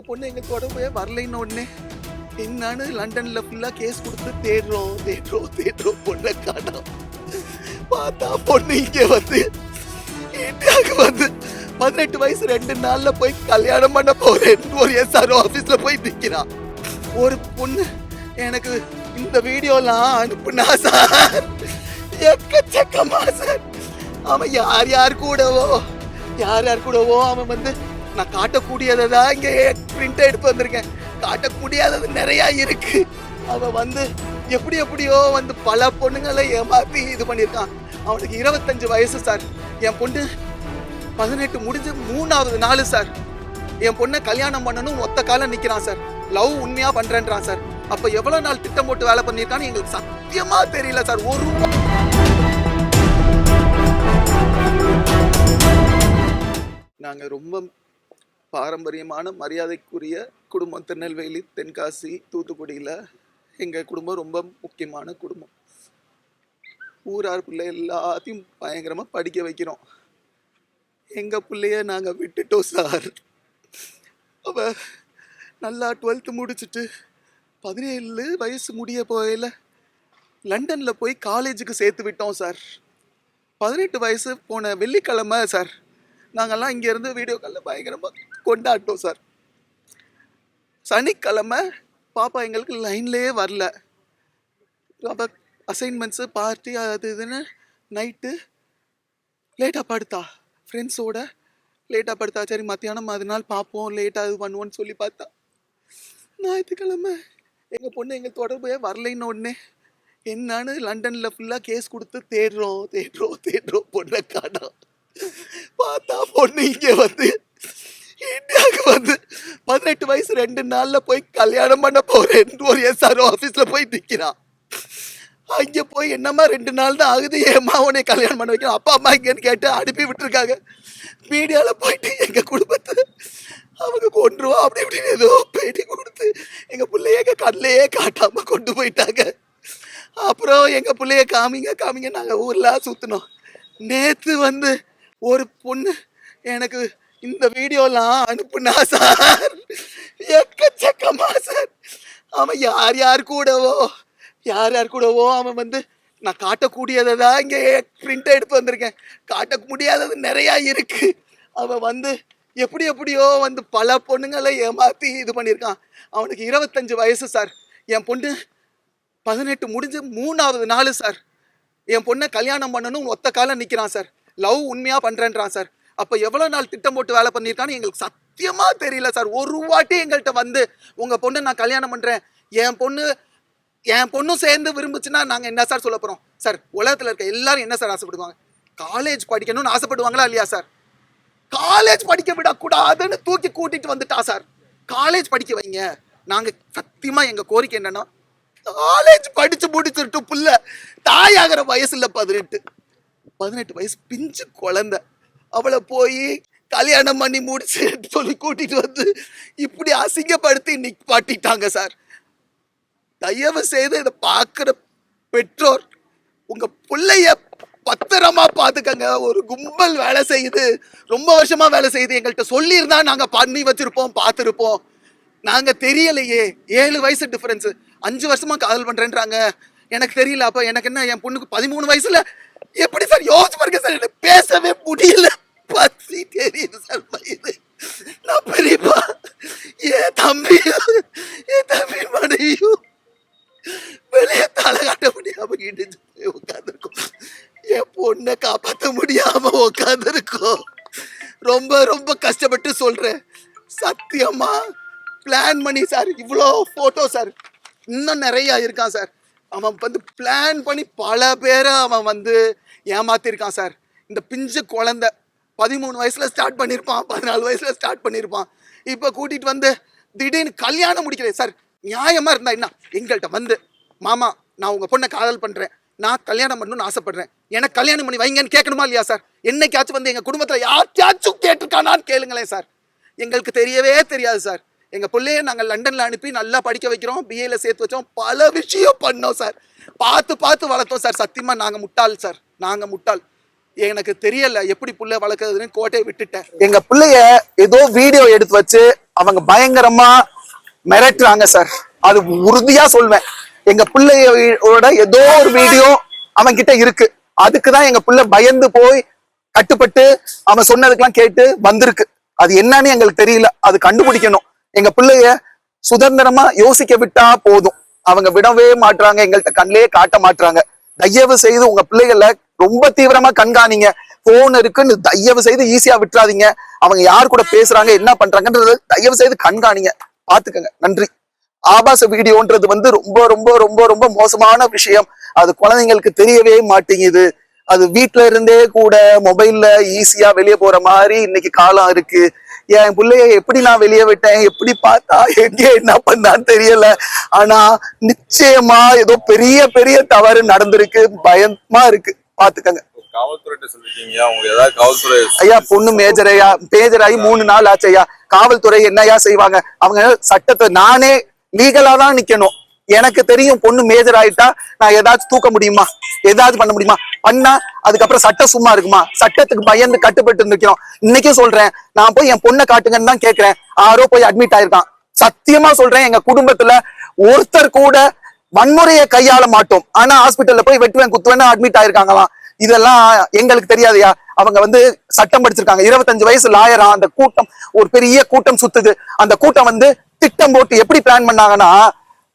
எங்கள் பொண்ணு எங்கள் தொடர்பே வரலைன்னு உடனே என்னன்னு லண்டனில் ஃபுல்லாக கேஸ் கொடுத்து தேடுறோம் தேடுறோம் தேடுறோம் பொண்ணை காணோம். பார்த்தா பொண்ணு இங்கே வந்து இந்தியாவுக்கு வந்து பதினெட்டு வயசு ரெண்டு நாளில் போய் கல்யாணம் பண்ண போகிறேன் ஒரு எஸ்ஆர் ஆஃபீஸில் போய் நிற்கிறான் ஒரு பொண்ணு எனக்கு இந்த வீடியோலாம் அனுப்புனா சார். எக்கச்சக்கமா சார். அவன் யார் யார் கூடவோ யார் யார் கூடவோ அவன் வந்து நான் காட்டக்கூடியதை தான் இங்கே பிரிண்ட் எடுத்து வந்திருக்கேன். காட்டக்கூடியது நிறையா இருக்கு. அவன் வந்து எப்படி எப்படியோ வந்து பல பொண்ணுங்களை ஏமாப்பி இது பண்ணியிருக்கான். அவனுக்கு இருபத்தஞ்சு வயசு சார். என் பொண்ணு பதினெட்டு முடிஞ்சு மூணாவது நாள் சார். என் பொண்ணை கல்யாணம் பண்ணணும் ஒத்த காலம் நிற்கிறான் சார். லவ் உண்மையாக பண்ணுறேன்றான் சார். அப்ப எவ்வளவு நாள் திட்டம் போட்டு வேலை பண்ணியிருக்கான்னு எங்களுக்கு சத்தியமா தெரியல சார். ஒரு நாங்கள் நாங்க ரொம்ப பாரம்பரியமான மரியாதைக்குரிய குடும்பம். திருநெல்வேலி தென்காசி தூத்துக்குடியில் எங்கள் குடும்பம் ரொம்ப முக்கியமான குடும்பம். ஊரார் பிள்ளை எல்லாத்தையும் பயங்கரமாக படிக்க வைக்கிறோம். எங்கள் பிள்ளைய நாங்கள் விட்டுட்டோம் சார். அவள் நல்லா டுவெல்த்து முடிச்சுட்டு பதினேழு வயசு முடிய போகையில் லண்டனில் போய் காலேஜுக்கு சேர்த்து விட்டோம் சார். பதினெட்டு வயசு போன வெள்ளிக்கிழமை சார். நாங்கள்லாம் இங்கேருந்து வீடியோ காலில் பயங்கரமாக கொண்டாட்டோம் சார். சனிக்கிழமை பாப்பா எங்களுக்கு லைன்லேயே வரல. அப்போ அசைன்மெண்ட்ஸு பார்ட்டி அது இதுன்னு நைட்டு லேட்டாக படுத்தா. ஃப்ரெண்ட்ஸோட லேட்டாக படுத்தா. சரி மத்தியானம் அதனால் பார்ப்போம் லேட்டாக இது பண்ணுவோன்னு சொல்லி பார்த்தா. ஞாயிற்றுக்கிழமை எங்கள் பொண்ணு எங்கள் தொடர்பே வரலைன்னு உடனே என்னன்னு லண்டனில் ஃபுல்லாக கேஸ் கொடுத்து தேடுறோம் தேடுறோம் தேடுறோம் பொண்ணை காணோம். பார்த்தா பொண்ணு இங்கே வந்து இந்தியாவுக்கு வந்து பதினெட்டு வயசு ரெண்டு நாளில் போய் கல்யாணம் பண்ண போகிறேன் ஒரு எஸ்ஆர்ஓ ஆஃபீஸில் போய் நிற்கிறான் அங்கே போய் என்னம்மா ரெண்டு நாள் தான் ஆகுது? ஏம்மா உன்னை கல்யாணம் பண்ண வைக்கணும்? அப்பா அம்மா இங்கேன்னு கேட்டு அனுப்பி விட்டுருக்காங்க. மீடியாவில் போயிட்டு எங்கள் குடும்பத்தை அவங்க கொண்டுருவோம் அப்படி இப்படின்னு ஏதோ பேட்டி கொடுத்து எங்கள் பிள்ளைய எங்கள் கண்ணிலேயே காட்டாமல் கொண்டு போயிட்டாங்க. அப்புறம் எங்கள் பிள்ளைய காமிங்க காமிங்க நாங்கள் ஊர்லாம் சுற்றினோம் நேற்று வந்து ஒரு பொண்ணு எனக்கு இந்த வீடியோலாம் அனுப்புனா சார்? எக்கச்சக்கமா சார். அவன் யார் யார் கூடவோ யார் யார் கூடவோ அவன் வந்து நான் காட்டக்கூடியதை தான் இங்கே பிரிண்ட் எடுத்து வந்திருக்கேன். காட்ட முடியாதது நிறையா இருக்கு. அவன் வந்து எப்படி எப்படியோ வந்து பல பொண்ணுங்களை ஏமாற்றி இது பண்ணியிருக்கான். அவனுக்கு இருபத்தஞ்சு வயசு சார். என் பொண்ணு பதினெட்டு முடிஞ்சு மூணாவது நாள் சார். என் பொண்ணை கல்யாணம் பண்ணணும் ஒத்த காலம் நிற்கிறான் சார். லவ் உண்மையாக பண்ணுறேன்றான் சார். அப்போ எவ்வளோ நாள் திட்டம் போட்டு வேலை பண்ணியிருக்கான்னு எங்களுக்கு சத்தியமாக தெரியல சார். ஒரு வாட்டி எங்கள்கிட்ட வந்து உங்கள் பொண்ணு நான் கல்யாணம் பண்ணுறேன் என் பொண்ணு என் பொண்ணும் சேர்ந்து விரும்புச்சுன்னா நாங்கள் என்ன சார் சொல்ல போகிறோம் சார் உலகத்தில் இருக்க எல்லாரும் என்ன சார் ஆசைப்படுவாங்க? காலேஜ் படிக்கணும்னு ஆசைப்படுவாங்களா இல்லையா சார்? காலேஜ் படிக்க விடக்கூடாதுன்னு தூக்கி கூட்டிட்டு வந்துட்டா சார். காலேஜ் படிக்க வைங்க. நாங்கள் சத்தியமாக எங்கள் கோரிக்கை என்னன்னா காலேஜ் படிச்சு முடிச்சிருட்டு புள்ள தாயாகிற வயசு இல்லை பதினெட்டு பதினெட்டு வயசு பிஞ்சு குழந்தை. அவளை போய் கல்யாணம் பண்ணி முடிச்சு சொல்லி கூட்டிட்டு வந்து இப்படி அசிங்கப்படுத்தி நிப்பாட்டிட்டாங்க சார். தயவு செய்து இதை பார்க்குற பெற்றோர் உங்க பிள்ளைய பத்திரமா பாத்துக்கங்க ஒரு கும்பல் வேலை செய்யுது ரொம்ப வருஷமா வேலை செய்யுது. எங்கள்கிட்ட சொல்லியிருந்தா நாங்க பண்ணி வச்சிருப்போம் பார்த்துருப்போம். நாங்க தெரியலையே ஏழு வயசு டிஃபரன்ஸ் அஞ்சு வருஷமா காதல் பண்றேன்றாங்க. எனக்கு தெரியல அப்ப எனக்கு என்ன என் பொண்ணுக்கு பதிமூணு வயசுல எப்படி சார் யோசிச்சு பாருங்க சார் எனக்கு பேசவே முடியல. பசி தெரியுது சார் வயது நான் பெரியப்பா என் தம்பியும் என் தம்பி மனைவியும் வெளியே தலை காட்ட முடியாம இடிஞ்சு போய் உட்காந்துருக்கோம் என் பொண்ணை காப்பாற்ற முடியாம உட்காந்துருக்கோம் ரொம்ப ரொம்ப கஷ்டப்பட்டு சொல்றேன். சத்தியமா பிளான் பண்ணி சார் இவ்வளோ ஃபோட்டோ சார். இன்னும் நிறைய இருக்கான் சார். அவன் வந்து பிளான் பண்ணி பல பேரை அவன் வந்து ஏமாத்திருக்கான் சார் இந்த பிஞ்சு குழந்த பதிமூணு வயசில் ஸ்டார்ட் பண்ணியிருப்பான் பதினாலு வயசில் ஸ்டார்ட் பண்ணியிருப்பான் இப்போ கூட்டிகிட்டு வந்து திடீர்னு கல்யாணம் முடிக்கிறேன் சார் நியாயமாக இருந்தா என்ன? எங்கள்கிட்ட வந்து மாமா நான் உங்கள் பொண்ணை காதல் பண்ணுறேன் நான் கல்யாணம் பண்ணணும்னு ஆசைப்படுறேன். எனக்கு கல்யாணம் பண்ணி வைங்கன்னு கேட்கணுமா இல்லையா சார் என்னைக்காச்சும் வந்து எங்கள் குடும்பத்தில் யார்யாச்சும் கேட்டிருக்கானான்னு கேளுங்களேன் சார் எங்களுக்கு தெரியவே தெரியாது சார் எங்கள் பிள்ளைய நாங்கள் லண்டனில் அனுப்பி நல்லா படிக்க வைக்கிறோம் பிஏல சேர்த்து வச்சோம். பல விஷயம் பண்ணோம் சார் பார்த்து பார்த்து வளர்த்தோம் சார் சத்தியமாக நாங்கள் முட்டாள் சார் நாங்கள் முட்டாள். எனக்கு தெரியல எப்படி புள்ள வளர்க்குறதுன்னு கோட்டையை விட்டுட்டேன். எங்க பிள்ளைய ஏதோ வீடியோ எடுத்து வச்சு அவங்க பயங்கரமா மிரட்டுறாங்க சார் அது உறுதியா சொல்வேன். எங்க பிள்ளையோட ஏதோ ஒரு வீடியோ அவன் கிட்ட இருக்கு அதுக்குதான் எங்க பிள்ளை பயந்து போய் கட்டுப்பட்டு அவன் சொன்னதுக்கெல்லாம் கேட்டு வந்திருக்கு. அது என்னன்னு எங்களுக்கு தெரியல. அது கண்டுபிடிக்கணும். எங்க பிள்ளைய சுதந்திரமா யோசிக்க விட்டா போதும். அவங்க விடவே மாட்றாங்க எங்கள்கிட்ட கண்ணிலே காட்ட மாட்றாங்க. தயவு செய்து உங்க பிள்ளைகளை ரொம்ப தீவிரமா கண்காணிங்க. போன் இருக்குன்னு தயவு செய்து ஈஸியா விட்டுறாதீங்க. அவங்க யார் கூட பேசுறாங்க என்ன பண்றாங்கன்றது தயவு செய்து கண்காணிங்க. பாத்துக்கங்க. நன்றி. ஆபாச வீடியோன்றது வந்து ரொம்ப ரொம்ப ரொம்ப ரொம்ப மோசமான விஷயம். அது குழந்தைங்களுக்கு தெரியவே மாட்டேங்குது. அது வீட்ல இருந்தே கூட மொபைல்ல ஈஸியா வெளியே போற மாதிரி இன்னைக்கு காலம் இருக்கு. என் பிள்ளைய எப்படி நான் வெளியே விட்டேன்? எப்படி பார்த்தா எங்க என்ன பண்ணான்னு தெரியல. ஆனா நிச்சயமா ஏதோ பெரிய பெரிய தவறு நடந்திருக்கு. பயமா இருக்கு. பாத்துக்கங்க ஐயா பொண்ணு மேஜர் ஐயா மேஜர் ஆகி மூணு நாள் ஆச்சு ஐயா. காவல்துறை என்னையா செய்வாங்க? அவங்க சட்டத்தை நானே லீகலா தான் நிக்கணும். எனக்கு தெரியும் பொண்ணு மேஜர் ஆயிட்டா நான் ஏதாச்சும் தூக்க முடியுமா? ஏதாவது பண்ண முடியுமா? பண்ணா அதுக்கப்புறம் சட்டம் சும்மா இருக்குமா? சட்டத்துக்கு பயந்து கட்டுப்பட்டு நிக்கிறோம். இன்னைக்கும் சொல்றேன். நான் போய் என் பொண்ணை காட்டுங்கன்னு தான் கேட்கிறேன் யாரோ போய் அட்மிட் ஆயிருக்கான். சத்தியமா சொல்றேன் எங்க குடும்பத்துல ஒருத்தர் கூட வன்முறையை கையாள மாட்டோம். ஆனா ஹாஸ்பிட்டல்ல போய் வெட்டுவேன் குத்துவேன்னு அட்மிட் ஆயிருக்காங்களாம். இதெல்லாம் எங்களுக்கு தெரியாதையா? அவங்க வந்து சட்டம் படிச்சிருக்காங்க. இருபத்தஞ்சு வயசு லாயரா அந்த கூட்டம் ஒரு பெரிய கூட்டம் சுத்துது. அந்த கூட்டம் வந்து திட்டம் போட்டு எப்படி பிளான் பண்ணாங்கன்னா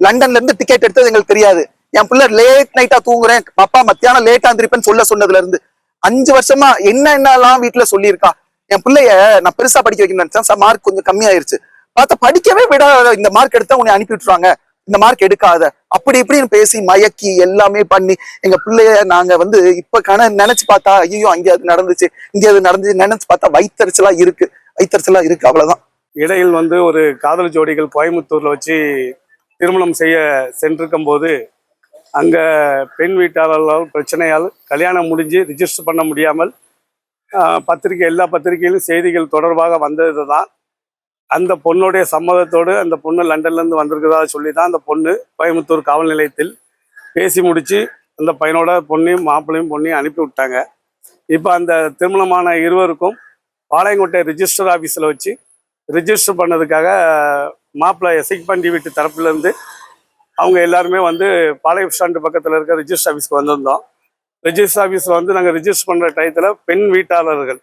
லண்டன்ல இருந்து டிக்கெட் எடுத்தது எங்களுக்கு தெரியாது. என் பிள்ளை லேட் நைட்டா தூங்குறேன். அப்பா மத்தியானம் லேட்டா இருந்திருப்பேன்னு சொல்ல சொன்னதுல இருந்து அஞ்சு வருஷமா என்ன என்னெல்லாம் வீட்டுல சொல்லியிருக்கா. என் பிள்ளைய நான் பெருசா படிக்க வைக்கணும்னு நினைச்சேன். மார்க் கொஞ்சம் கம்மியாயிருச்சு. பார்த்தா படிக்கவே விட இந்த மார்க் எடுத்தா உன்னை அனுப்பி விட்டுருவாங்க. இந்த மார்க் எடுக்காத. அப்படி இப்படின்னு பேசி மயக்கி எல்லாமே பண்ணி எங்க பிள்ளைய நாங்க வந்து இப்ப கண நினைச்சு பார்த்தா ஐயோ அங்கே அது நடந்துச்சு இங்கே அது நடந்துச்சு. நினைச்சு பார்த்தா வயித்தறிச்சலா இருக்கு. வயித்தறிச்சலா இருக்கு. அவ்வளவுதான். இடையில் வந்து ஒரு காதல் ஜோடிகள் கோயம்புத்தூர்ல வச்சு திருமணம் செய்ய சென்றிருக்கும் போது அங்கே பெண் வீட்டாளர்களால் பிரச்சனையால் கல்யாணம் முடிஞ்சு ரிஜிஸ்டர் பண்ண முடியாமல் பத்திரிக்கை பத்திரிகை எல்லா பத்திரிகையிலும் செய்திகள் தொடர்பாக வந்தது தான் அந்த பொண்ணுடைய சம்மதத்தோடு அந்த பொண்ணு லண்டன்லேருந்து வந்திருக்கிறதா சொல்லி தான் அந்த பொண்ணு கோயம்புத்தூர் காவல் நிலையத்தில் பேசி முடித்து அந்த பையனோட பொண்ணையும் மாப்பிள்ளையும் பொண்ணையும் அனுப்பி விட்டாங்க. இப்போ அந்த திருமணமான இருவருக்கும் பாளையங்கோட்டை ரிஜிஸ்டர் ஆஃபீஸில் வச்சு ரிஜிஸ்டர் பண்ணதுக்காக மாப்பிள்ளை எசைக் பண்டி வீட்டு தரப்புலேருந்து அவங்க எல்லாருமே வந்து பாளையம் ஸ்டாண்டு பக்கத்தில் இருக்க ரிஜிஸ்டர் ஆஃபீஸ்க்கு வந்திருந்தோம். ரிஜிஸ்டர் ஆஃபீஸில் வந்து நாங்கள் ரிஜிஸ்டர் பண்ணுற டயத்தில் பெண் வீட்டாளர்கள்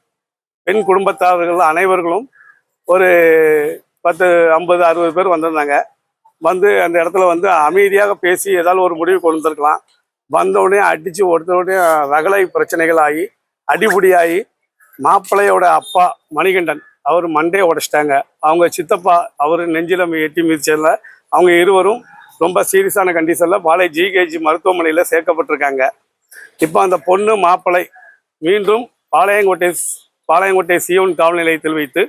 பெண் குடும்பத்தாரர்கள் அனைவர்களும் ஒரு பத்து ஐம்பது அறுபது பேர் வந்திருந்தாங்க. வந்து அந்த இடத்துல வந்து அமைதியாக பேசி ஏதாவது ஒரு முடிவு கொண்டு வந்திருக்கலாம் அடித்து ஒருத்தருடைய ரகலை பிரச்சனைகள் ஆகி அடிபுடியாகி மாப்பிள்ளையோட அப்பா மணிகண்டன் அவர் மண்டையை உடைச்சிட்டாங்க. அவங்க சித்தப்பா அவர் நெஞ்சில் எட்டி மிதிச்சதில் அவங்க இருவரும் ரொம்ப சீரியஸான கண்டிஷனில் பாலை ஜிகேஜி மருத்துவமனையில் சேர்க்கப்பட்டிருக்காங்க. இப்போ அந்த பொண்ணு மாப்பிள்ளை மீண்டும் பாளையங்கோட்டை பாளையங்கோட்டை சியோன் காவல் நிலையத்தில் வைத்து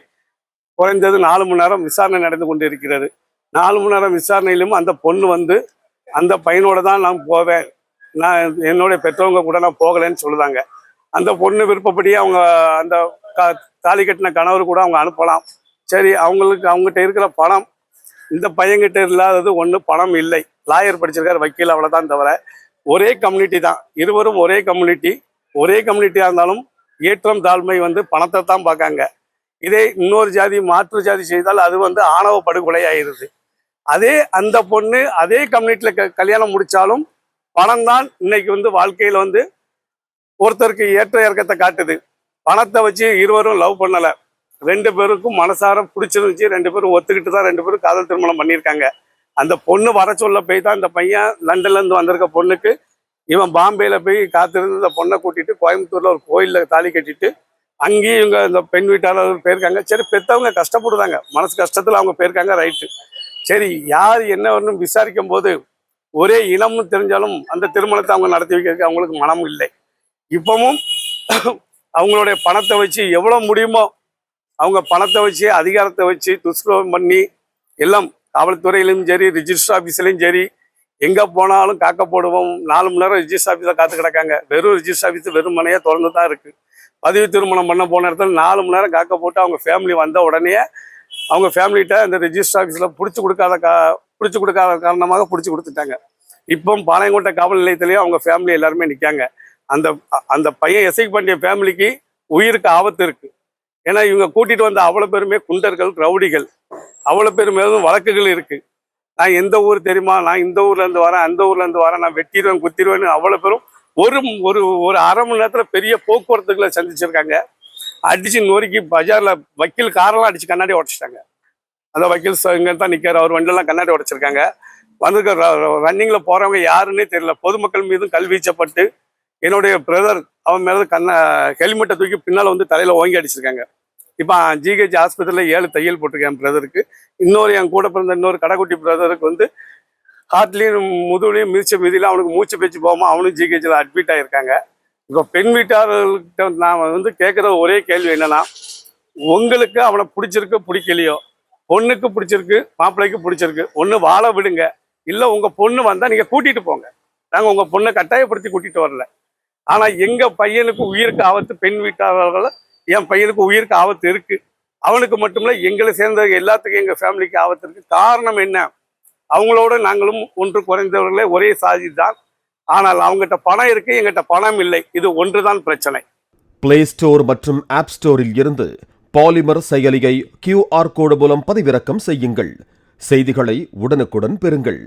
குறைந்தது நாலு மணி நேரம் விசாரணை நடந்து கொண்டிருக்கிறது. நாலு மணி நேரம் விசாரணையிலும் அந்த பொண்ணு வந்து அந்த பையனோட தான் நான் போவேன். நான் என்னுடைய பெற்றவங்க கூட நான் போகலைன்னு சொல்லுதாங்க. அந்த பொண்ணு விருப்பப்படியே அவங்க அந்த தாலி கட்டின கணவர் கூட அவங்க அனுப்பலாம். சரி அவங்களுக்கு அவங்ககிட்ட இருக்கிற பணம் இந்த பையன்கிட்ட இல்லாதது ஒன்று பணம் இல்லை. லாயர் படிச்சிருக்காரு வக்கீல் அவ்வளோதான் தவிர. ஒரே கம்யூனிட்டி தான். இருவரும் ஒரே கம்யூனிட்டி ஒரே கம்யூனிட்டியாக இருந்தாலும் ஏற்றம் தாழ்மை வந்து பணத்தை தான் பார்க்காங்க. இதே இன்னொரு ஜாதி மாற்று ஜாதி செய்தால் அது வந்து ஆணவ படுகொலை ஆயிடுது அதே அந்த பொண்ணு அதே கம்யூனிட்டியில் க கல்யாணம் முடித்தாலும் பணம் தான் இன்னைக்கு வந்து வாழ்க்கையில் வந்து ஒருத்தருக்கு ஏற்ற இறக்கத்தை காட்டுது. பணத்தை வச்சு இருவரும் லவ் பண்ணல. ரெண்டு பேருக்கும் மனசார பிடிச்சிருந்துச்சு. ரெண்டு பேரும் ஒத்துக்கிட்டு தான் ரெண்டு பேரும் காதல் திருமணம் பண்ணியிருக்காங்க. அந்த பொண்ணு வர சொல்ல போய் தான் இந்த பையன் லண்டன்லேருந்து வந்திருக்க பொண்ணுக்கு இவன் பாம்பேல போய் காத்திருந்து இந்த பொண்ணை கூட்டிட்டு கோயம்புத்தூர்ல ஒரு கோயிலில் தாலி கட்டிட்டு அங்கேயும் இவங்க இந்த பெண் வீட்டாளர் போயிருக்காங்க. சரி பெற்றவங்க கஷ்டப்படுறாங்க. மனசு கஷ்டத்தில் அவங்க போயிருக்காங்க ரைட்டு சரி யார் என்ன வரணும் விசாரிக்கும் போது ஒரே இனமும் தெரிஞ்சாலும் அந்த திருமணத்தை அவங்க நடத்தி வைக்கிறதுக்கு அவங்களுக்கு மனம் இல்லை. இப்பவும் அவங்களுடைய பணத்தை வச்சு எவ்வளோ முடியுமோ அவங்க பணத்தை வச்சு அதிகாரத்தை வச்சு துஷ்பிரயோகம் பண்ணி எல்லாம் காவல்துறையிலும் சரி ரிஜிஸ்டர் ஆஃபீஸ்லையும் சரி எங்கே போனாலும் காக்க போடுவோம். நாலு மணி நேரம் ரிஜிஸ்டர் ஆஃபீஸில் காத்து கிடக்காங்க. வெறும் ரிஜிஸ்டர் ஆஃபீஸ் வெறும் மனையாக திறந்து தான் இருக்குது பதிவு திருமணம் பண்ண போன இடத்துல நாலு மணி நேரம் காக்க போட்டு அவங்க ஃபேமிலி வந்த உடனே அவங்க ஃபேமிலிகிட்ட அந்த ரிஜிஸ்டர் ஆஃபீஸில் பிடிச்சி கொடுக்காத கா பிடிச்சி கொடுக்காத காரணமாக பிடிச்சி கொடுத்துட்டாங்க. இப்போ பாளையங்கோட்டை காவல் நிலையத்திலேயே அவங்க ஃபேமிலி எல்லாருமே நிற்காங்க அந்த அந்த பையன் எஸ்ஐ பாண்டிய ஃபேமிலிக்கு உயிருக்கு ஆபத்து இருக்கு. ஏன்னா இவங்க கூட்டிட்டு வந்த அவ்வளோ பேருமே குண்டர்கள் ரவுடிகள். அவ்வளோ பேர் மேலும் வழக்குகள் இருக்கு. நான் எந்த ஊர் தெரியுமா? நான் இந்த ஊர்ல இருந்து வரேன் அந்த ஊர்ல இருந்து வரேன் நான் வெட்டிடுவேன் குத்திடுவேன்னு அவ்வளோ பேரும் ஒரு ஒரு ஒரு அரை மணி நேரத்துல பெரிய போக்குவரத்துகளை சந்திச்சிருக்காங்க. அடிச்சு நொறுக்கி பஜார்ல வக்கீல் காரெல்லாம் அடிச்சு கண்ணாடி உடச்சிட்டாங்க. அந்த வக்கீல் ச- இங்க தான் நிக்காரு அவர் வண்டியெல்லாம் கண்ணாடி உடச்சிருக்காங்க. வந்திருக்க ரன்னிங்ல போறவங்க யாருன்னே தெரியல. பொதுமக்கள் மீதும் கல்வீச்சப்பட்டு என்னுடைய பிரதர் அவன் மேலே கண்ண ஹெல்மெட்டை தூக்கி பின்னால் வந்து தலையில் ஓங்கி அடிச்சிருக்காங்க. இப்போ ஜிஹெச் ஆஸ்பத்திரியில் ஏழு தையல் போட்டிருக்கேன் பிரதருக்கு இன்னொரு என் கூட பிறந்த இன்னொரு கடைக்குட்டி பிரதருக்கு வந்து ஹார்ட்லேயும் முதுகுலையும் மிதிச்ச மிதியில் அவனுக்கு மூச்சு பேச்சு போகாமல் அவனும் ஜிஹெச்சில் அட்மிட் ஆகியிருக்காங்க இப்போ பெண் வீட்டார்கிட்ட நான் வந்து கேட்குற ஒரே கேள்வி என்னன்னா உங்களுக்கு அவனை பிடிச்சிருக்கு பிடிக்கலையோ? பொண்ணுக்கு பிடிச்சிருக்கு மாப்பிள்ளைக்கு பிடிச்சிருக்கு. ஒன்று வாழ விடுங்க. இல்லை உங்கள் பொண்ணு வந்தால் நீங்கள் கூட்டிகிட்டு போங்க. நாங்கள் உங்கள் பொண்ணை கட்டாயப்படுத்தி கூட்டிகிட்டு வரல. ஆனால் எங்கள் பையனுக்கு உயிருக்கு ஆபத்து பெண் வீட்டாளர்கள் என் பையனுக்கு உயிருக்கு ஆபத்து இருக்கு. அவனுக்கு மட்டுமில்ல எங்களை சேர்ந்த எல்லாத்துக்கும் எங்கள் ஃபேமிலிக்கு ஆபத்து இருக்கு. காரணம் என்ன? அவங்களோட நாங்களும் ஒன்று குறைந்தவர்களே ஒரே சாதி தான். ஆனால் அவங்ககிட்ட பணம் இருக்கு எங்கிட்ட பணம் இல்லை. இது ஒன்றுதான் பிரச்சனை. பிளே ஸ்டோர் மற்றும் ஆப் ஸ்டோரில் இருந்து பாலிமர் செயலியை கியூஆர் கோடு மூலம் பதிவிறக்கம் செய்யுங்கள். செய்திகளை உடனுக்குடன் பெறுங்கள்.